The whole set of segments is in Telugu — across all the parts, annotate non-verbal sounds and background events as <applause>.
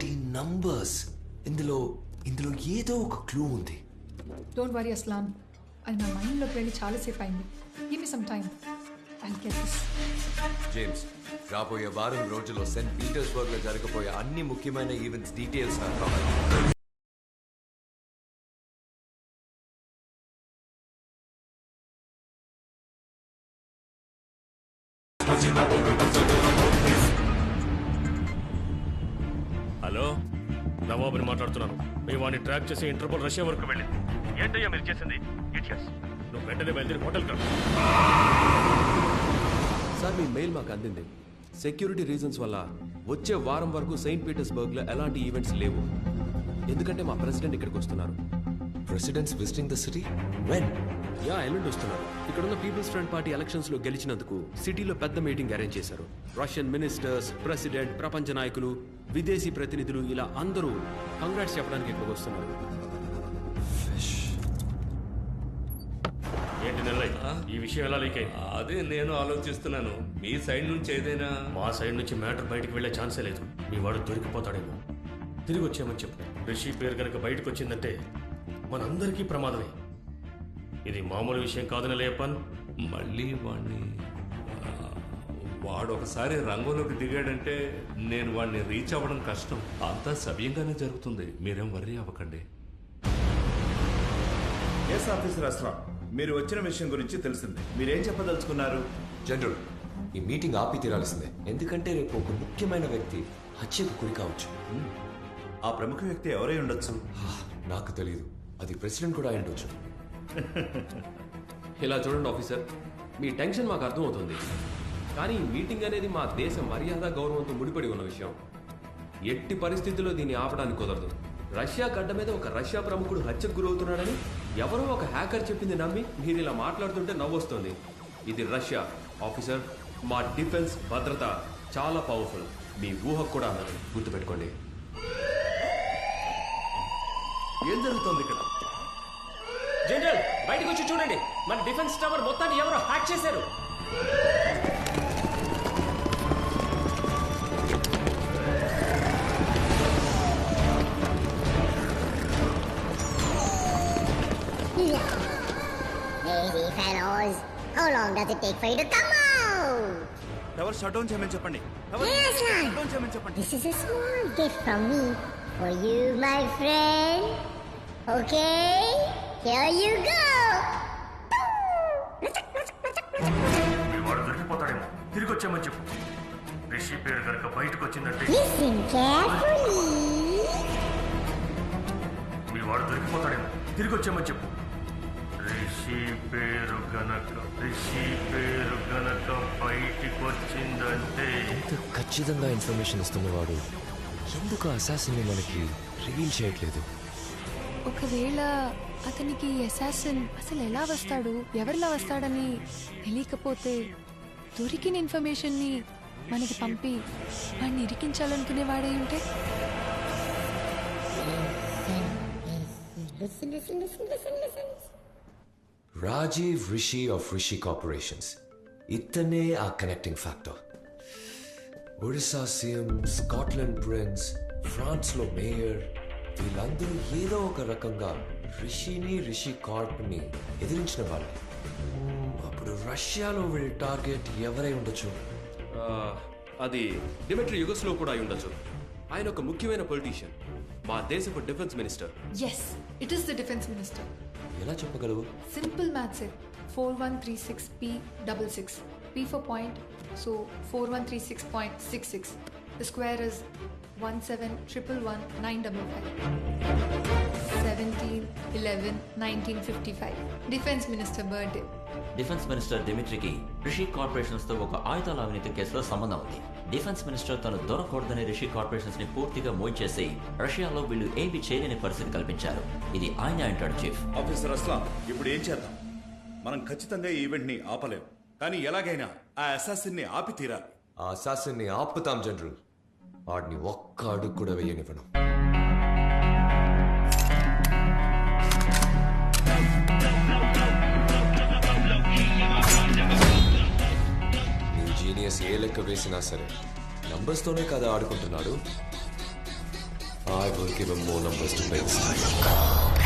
వాటి నంబర్స్. ఇందులో ఇందులో ఏదో ఒక క్లూ ఉంది. డోంట్ వరీ అస్లాం అది నా మైండ్లోకి వెళ్ళి చాలాసేపు అయింది. Give me some time I get this James రాబోయే వారం రోజుల్లో సెయింట్ పీటర్స్బర్గ్లో జరగబోయే అన్ని ముఖ్యమైన ఈవెంట్స్ డీటెయిల్స్ నాకు కావాలి. మేము వాడిని ట్రాక్ చేసి ఇంటర్పోల్ రష్యా వరకు వెళ్ళింది. ఏంటయ్యా మీరు చేసింది? ఇడియట్స్ నువ్వు వెంటనే బయలుదేరి హోటల్కి రా. సార్ మీ మెయిల్ మాకు అందింది. సెక్యూరిటీ రీజన్స్ వల్ల వచ్చే వారం వరకు సెయింట్ పీటర్స్బర్గ్లో ఎలాంటి ఈవెంట్స్ లేవు. ఎందుకంటే మా ప్రెసిడెంట్ ఇక్కడికి వస్తున్నారు. President's visiting the city when ya ఎల్లుండి వస్తున్నారు. ఇక్కడున్న పీపుల్స్ ఫ్రంట్ పార్టీ ఎలక్షన్స్లో గెలిచినందుకు సిటీలో పెద్ద మీటింగ్ అరేంజ్ చేశారు. రష్యన్ మినిస్టర్స్ ప్రెసిడెంట్ ప్రపంచ నాయకులు విదేశీ ప్రతినిధులు ఇలా అందరూ కంగ్రాట్స్ చెప్పడానికి ఇక్కడికి వస్తున్నారు. ఏంటి నెల్లయ్య? ఈ విషయం ఎలా లీక్ అయింది? అదే నేను ఆలోచిస్తున్నాను. మీ సైడ్ నుంచి ఏదైనా మా సైడ్ నుంచి మ్యాటర్ బయటకు వెళ్ళే ఛాన్సే లేదు. మీ వాడు దొరికిపోతాడేమో. తిరిగి వచ్చామని చెప్పు. రిషి పేరు కనుక బయటకు వచ్చిందంటే మనందరికీ ప్రమాదమే. ఇది మామూలు విషయం కాదని లేపన్. మళ్ళీ వాడిని వాడు ఒకసారి రంగంలోకి దిగాడంటే నేను వాడిని రీచ్ అవ్వడం కష్టం. అంతా సవ్యంగానే జరుగుతుంది. మీరేం వర్రీ అవ్వకండి. ఎస్ ఆఫీసర్ అస్లాం మీరు వచ్చిన విషయం గురించి తెలిసింది. మీరేం చెప్పదలుచుకున్నారు? జనరల్ ఈ మీటింగ్ ఆపి తీరాల్సిందే. ఎందుకంటే రేపు ఒక ముఖ్యమైన వ్యక్తి హత్యకు గురి కావచ్చు. ఆ ప్రముఖ వ్యక్తి ఎవరై ఉండొచ్చు? నాకు తెలియదు అది ప్రెసిడెంట్ కూడా అయి ఉండొచ్చు. <laughs> ఇలా చూడండి ఆఫీసర్ మీ టెన్షన్ మాకు అర్థమవుతుంది. కానీ ఈ మీటింగ్ అనేది మా దేశ మర్యాద గౌరవంతో ముడిపడి ఉన్న విషయం. ఎట్టి పరిస్థితుల్లో దీన్ని ఆపడానికి కుదరదు. రష్యా గడ్డ మీద ఒక రష్యా ప్రముఖుడు హత్యకు గురవుతున్నాడని ఎవరో ఒక హ్యాకర్ చెప్పింది నమ్మి మీరు ఇలా మాట్లాడుతుంటే నవ్వొస్తుంది. ఇది రష్యా. ఆఫీసర్ మా డిఫెన్స్ భద్రత చాలా పవర్ఫుల్ మీ ఊహకు కూడా అందదు గుర్తుపెట్టుకోండి. ఏం జరుగుతోంది ఇక్కడ? జనరల్ బయటకు వచ్చి చూడండి. మన డిఫెన్స్ టవర్ మొత్తాన్ని ఎవరు హ్యాక్ చేశారు. టవర్ షట్ డౌన్ చేయమని చెప్పండి. This is small gift from me for you here you go. మీ వాడు దొరికిపోతాడేమో తిరిగి వచ్చామని చెప్పు రిషి పేరు కనుక బయటకు వచ్చిందంటే Listen carefully. మీ వాడు దొరికిపోతాడేమో తిరిగి వచ్చామని చెప్పు రిషి పేరు గనక రిషి పేరు గనక బయటికి వచ్చిందంటే ఇంత ఖచ్చితంగా ఇన్ఫర్మేషన్ ఇస్తున్నవాడు ఎందుకు అసాసిన్ మనకి రివీల్ చేయట్లేదు ఒకవేళ అతనికి అసాసిన్ అసలు ఎలా వస్తాడు ఎవరిలా వస్తాడని తెలియకపోతే దొరికిన ఇన్ఫర్మేషన్ని మనకి పంపి వాడిని ఇరికించాలనుకునే వాడే ఉంటే. రాజీవ్ రిషి ఆఫ్ రిషి కార్పొరేషన్స్ ఇతనే ఆ connecting factor Odisha CM Scotland prince ఫ్రాన్స్లో మేయర్ వీళ్ళందరూ ఏదో ఒక రకంగా రిషిని రిషి కార్ప్ని ఎదిరించిన వాళ్ళు. అప్పుడు రష్యాలో వీళ్ళ టార్గెట్ ఎవరై ఉండొచ్చు? ఆ, అది డిమెట్రీ యుగస్లో కూడా అయి ఉండొచ్చు. ఆయన ఒక ముఖ్యమైన పొలిటీషియన్ మా దేశపు defence minister yes it is the defence minister ఎలా చెప్పగలవు? Simple maths four one three six p double six p for point so four one three six point six six the square is one seven triple one nine double five seventeen eleven nineteen fifty five defence minister birthday defence minister డిమిట్రికి రిషి కార్పొరేషన్స్తో ఒక ఆయుధాల అవినీతి కేసులో సంబంధం ఉంది. డిఫెన్స్ మినిస్టర్ తను దొరకకూడదని రిషి కార్పొరేషన్స్ని పూర్తిగా మోయించేసి రష్యాలో వీళ్ళు ఏమి చేయలేని పరిస్థితి కల్పించారు. ఇది ఆయన అంటాడు చీఫ్ ఆఫీసర్ అస్లాం ఇప్పుడు ఏం చేద్దాం? మనం ఖచ్చితంగా ఈ ఈవెంట్ని ఆపలేం. కానీ ఎలాగైనా ఆ అసాసిన్ని ఆపి తీరాలి ఆ అసాసిన్ని ఆపుతాం జనరల్ వాడిని ఒక్క అడుగు కూడా వేయనివ్వను. నీ జీనియస్ ఏ లెక్క వేసినా సరే నంబర్స్తోనే కదా ఆడుకుంటున్నాడు? I will give him more numbers to play this time.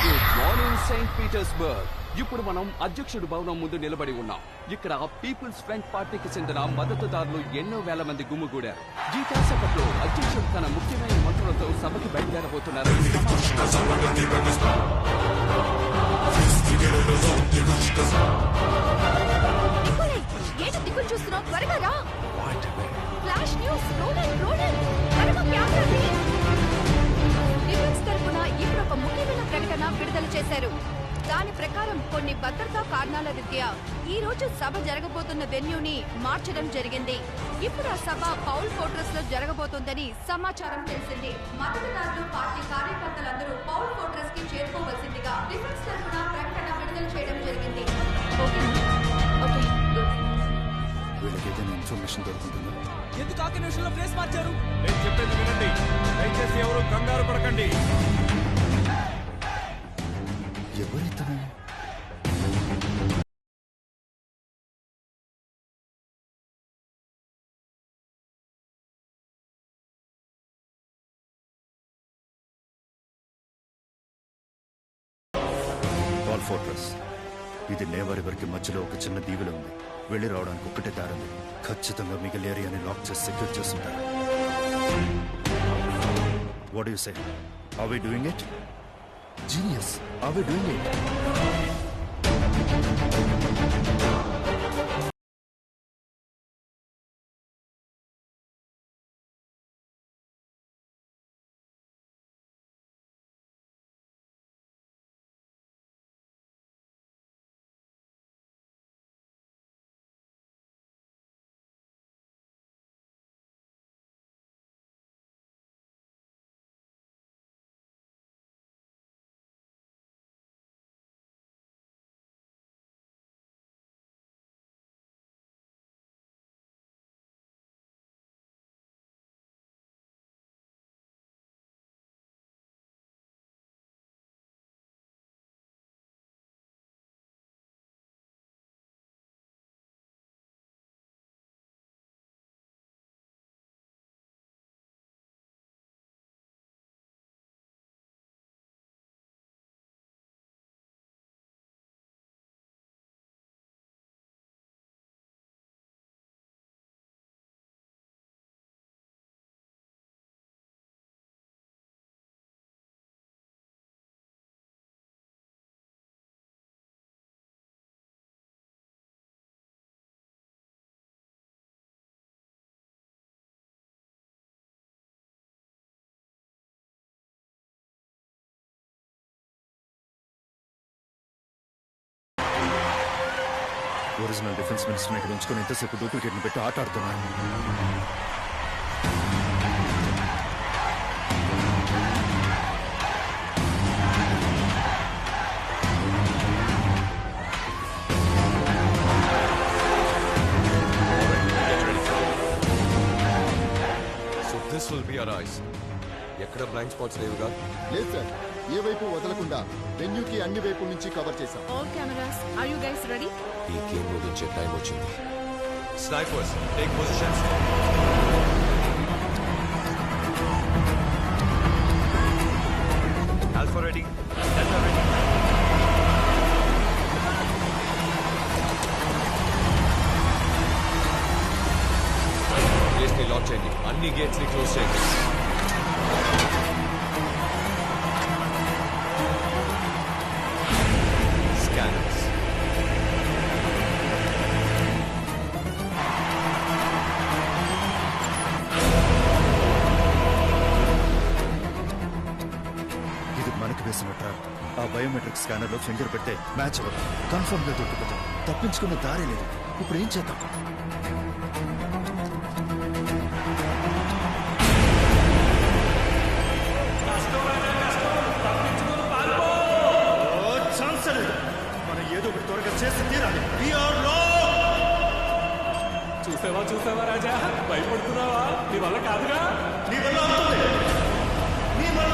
Good morning saint Petersburg ఇప్పుడు మనం అధ్యక్షుడు భవనం ముందు నిలబడి ఉన్నాం. ఇక్కడ పీపుల్స్ ఫ్రంట్ పార్టీకి చెందిన మద్దతుదారులు ఎన్నో వేల మంది గుమ్ముగూడారు. ఈ కాసేపట్లో అధ్యక్షుడు తన ముఖ్యమైన మంత్రులతో సభకి బయలుదేరబోతున్నారు. ఈ ఫ్లాష్ న్యూస్ తరపున ఇప్పుడు ఒక ముఖ్యమైన ప్రకటన విడుదల చేశారు. దాని ప్రకారం కొన్ని భద్రతా కారణాల రీత్యా ఈ రోజు సభ జరగబోతున్న వెన్యూని మార్చడం జరిగింది. ఇప్పుడు ఆ సభ పౌల్ ఫోర్ట్రెస్లో జరగబోతోందని సమాచారం తెలిసింది. మద్దతుదారులు పార్టీ కార్యకర్తలందరూ పౌల్ ఫోర్ట్రెస్కి చేరుకోవాల్సిందిగా డిఫెన్స్ తరపున ప్రకటన విడుదల చేయడం జరిగింది. ఇన్ఫర్మేషన్ దొరుకుతుందా? ఎందుకు ఆకి నిమిషంలో ప్లేస్ మార్చారు? నేను చెప్పేది వినండి. దయచేసి ఎవరు కంగారు పడకండి. ఎవరితను? పాల్ ఫోర్ట్రస్ ఇది నేవారి మధ్యలో ఒక చిన్న దీవిలో ఉంది. వెళ్ళి రావడానికి ఒక్కటే దారుంది ఖచ్చితంగా మిగిలిన ఏరియాని లాక్ చేసి సెక్యూర్ చేస్తుంటారు. What you say are we doing it genius are we doing it original defence minister ఇక్కడ ఉంచుకొని ఎంతసేపు డూప్లికేట్ పెట్టి ఆట ఆడుతున్నాను will be our eyes. ఎక్కడ బ్లైండ్ స్పాట్స్ లేవుగా? లేదు సార్. ఏ వైపు వదలకుండా వెన్యూకి అన్ని వైపుల నుంచి కవర్ చేశాం. All cameras, are you guys ready? ఈ గేమ్ ముగించే టైం వచ్చింది. స్నైపర్స్ టేక్ పొజిషన్స్ బయోమెట్రిక్ స్కానర్లో ఫింగర్ పెడితే మ్యాచ్ అవ్వదు. కన్ఫర్మ్గా దొరికిపోతాం తప్పించుకునే దారి లేదు. ఇప్పుడు ఏం చేద్దాం? మనం ఏదో ఒకటి త్వరగా చేసి తీరాలి. చూసావా చూసావా రాజా? భయపడుతున్నావా? నీ వల్ల కాదుగా? నీ వల్ల అవుతుంది. నీ వల్ల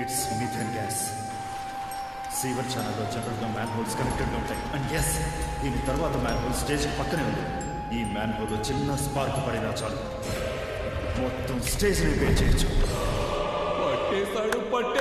ఇట్స్ మిథన్ గ్యాస్ సీవర్ ఛానల్లో జనరల్గా మ్యాన్ హోల్స్ కనెక్టెడ్గా ఉంటాయి. అండ్ ఎస్ దీని తర్వాత మ్యాన్ హోల్ స్టేజ్ పక్కనే ఉంది. ఈ మ్యాన్ హోల్ చిన్న స్పార్క్ పడినా చాలు. మొత్తం స్టేజ్ని పే చేయొచ్చు. పట్టేశాడు పట్టే